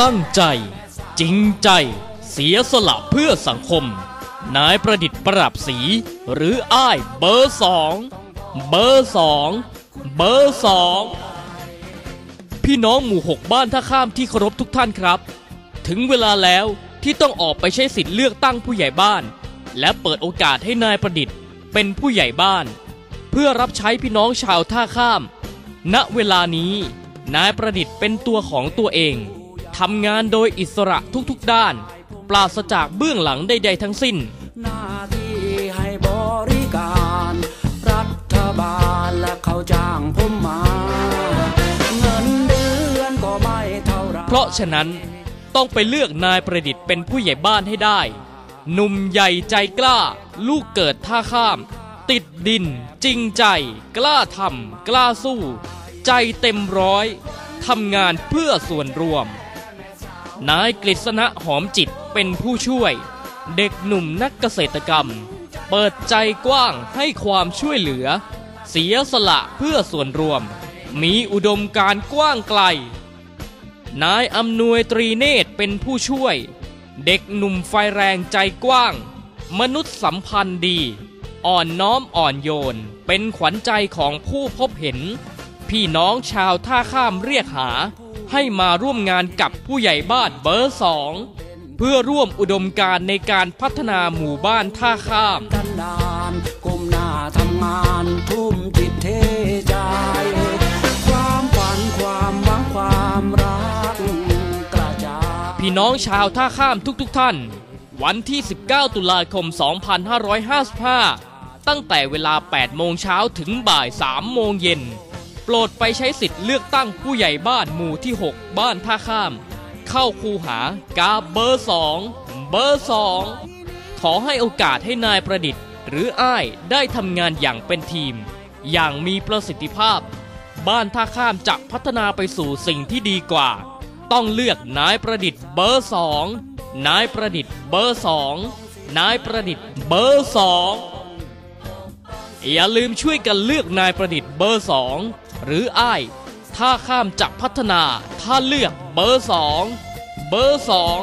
ตั้งใจ จริงใจ เสียสละเพื่อสังคม นายประดิษฐ์ประดับสี หรืออ้ายเบอร์สองเบอร์สองเบอร์สองพี่น้องหมู่หกบ้านท่าข้ามที่เคารพทุกท่านครับ ถึงเวลาแล้วที่ต้องออกไปใช้สิทธิ์เลือกตั้งผู้ใหญ่บ้าน และเปิดโอกาสให้นายประดิษฐ์เป็นผู้ใหญ่บ้าน เพื่อรับใช้พี่น้องชาวท่าข้าม ณเวลานี้นายประดิษฐ์เป็นตัวของตัวเองำงานโดยอิสระทุกๆด้าน ปราศจากเบื้องหลังใดๆทั้งสิ้น หน้าที่ให้บริการ รัฐบาลและเขาจ้างผมมา เงินเดือนก็ไม่เท่าไหรเพราะฉะนั้นต้องไปเลือกนายประดิษฐ์เป็นผู้ใหญ่บ้านให้ได้ หนุ่มใหญ่ใจกล้า ลูกเกิดท่าข้าม ติดดิน จริงใจ กล้าทำกล้าสู้ ใจเต็มร้อยทำงานเพื่อส่วนรวม นายกฤษณะหอมจิตเป็นผู้ช่วย เด็กหนุ่มนักเกษตรกรรม เปิดใจกว้างให้ความช่วยเหลือ เสียสละเพื่อส่วนรวม มีอุดมการกว้างไกล นายอำนวยตรีเนตรเป็นผู้ช่วย เด็กหนุ่มไฟแรงใจกว้าง มนุษย์สัมพันธ์ดี อ่อนน้อมอ่อนโยน เป็นขวัญใจของผู้พบเห็น พี่น้องชาวท่าข้ามเรียกหา ให้มาร่วมงานกับผู้ใหญ่บ้านเบอร์สองเพื่อร่วมอุดมการณ์ในการพัฒนาหมู่บ้านท่าข้ามกันดานก้มหน้าทำงานทุ่มจิตเทใจ ความฝันความหวังความรักกระจายพี่น้องชาวท่าข้ามทุกๆทท่าน วันที่ 19 ตุลาคม 2555 ตั้งแต่เวลา 8 โมงเช้าถึงบ่าย 3 โมงเย็น โปรดไปใช้สิทธิ์เลือกตั้งผู้ใหญ่บ้านหมู่ที่ 6 บ้านท่าข้าม เข้าคูหากาเบอร์2เบอร์2ขอให้โอกาสให้นายประดิษฐ์ หรืออ้ายได้ทำงานอย่างเป็นทีม อย่างมีประสิทธิภาพ บ้านท่าข้ามจะพัฒนาไปสู่สิ่งที่ดีกว่า ต้องเลือกนายประดิษฐ์เบอร์สองนายประดิษฐ์เบอร์สองนายประดิษฐ์เบอร์สองอย่าลืมช่วยกันเลือกนายประดิษฐ์เบอร์สอง หรืออ้าย ถ้าข้ามจะพัฒนา ถ้าเลือกเบอร์สองเบอร์สอง